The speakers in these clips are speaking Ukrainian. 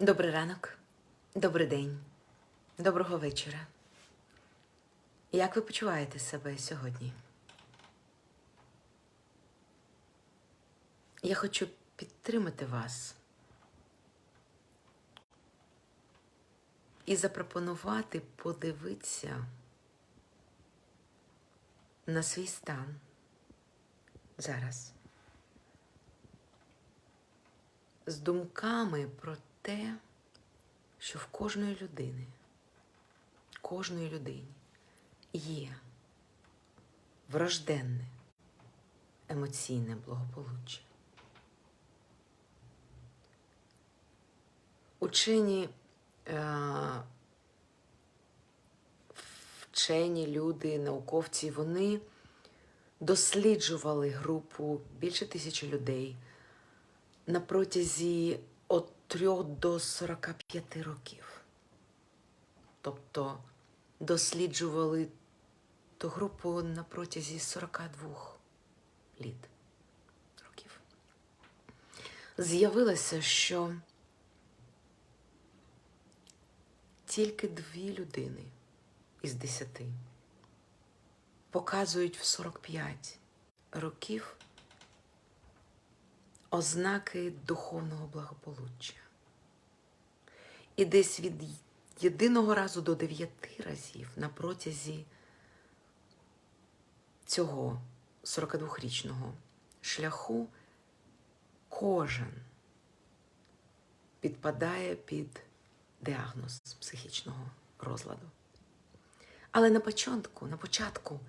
Добрий ранок, добрий день, доброго вечора. Як ви почуваєте себе сьогодні? Я хочу підтримати вас і запропонувати подивитися на свій стан зараз. з думками про те, що в кожної людини, кожної людині є врожденне емоційне благополуччя. Учені, е, вчені люди, науковці, вони досліджували групу більше тисячі людей на протязі від 3 до 45 років. Тобто досліджували ту групу на протязі 42 літ років. З'явилося, що тільки дві людини із десяти показують в 45 років ознаки духовного благополуччя. І десь від єдиного разу до дев'яти разів на протязі цього 42-річного шляху кожен підпадає під діагноз психічного розладу. Але на початку, на початку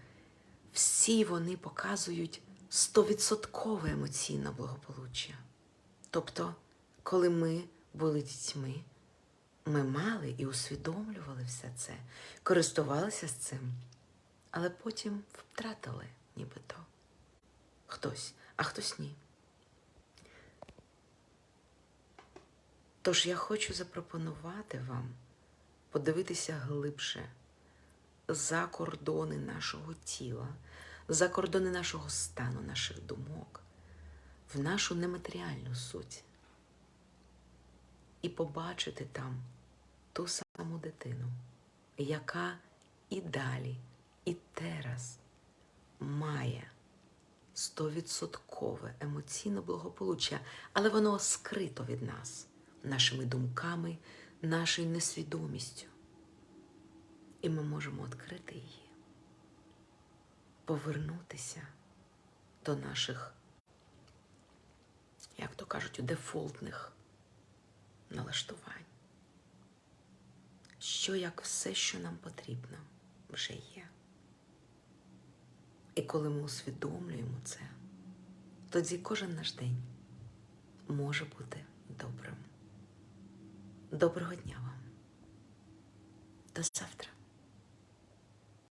всі вони показують стовідсоткове емоційне благополуччя. Тобто, коли ми були дітьми, ми мали і усвідомлювали все це, користувалися з цим, але потім втратили нібито хтось, а хтось ні. Тож я хочу запропонувати вам подивитися глибше за кордони нашого тіла, за кордони нашого стану, наших думок, в нашу нематеріальну суть і побачити там ту саму дитину, яка і далі, і зараз має стовідсоткове емоційне благополуччя, але воно скрито від нас, нашими думками, нашою несвідомістю. І ми можемо відкрити її повернутися до наших, як то кажуть, дефолтних налаштувань. Що як все, що нам потрібно, вже є. І коли ми усвідомлюємо це, тоді кожен наш день може бути добрим. Доброго дня вам. До завтра.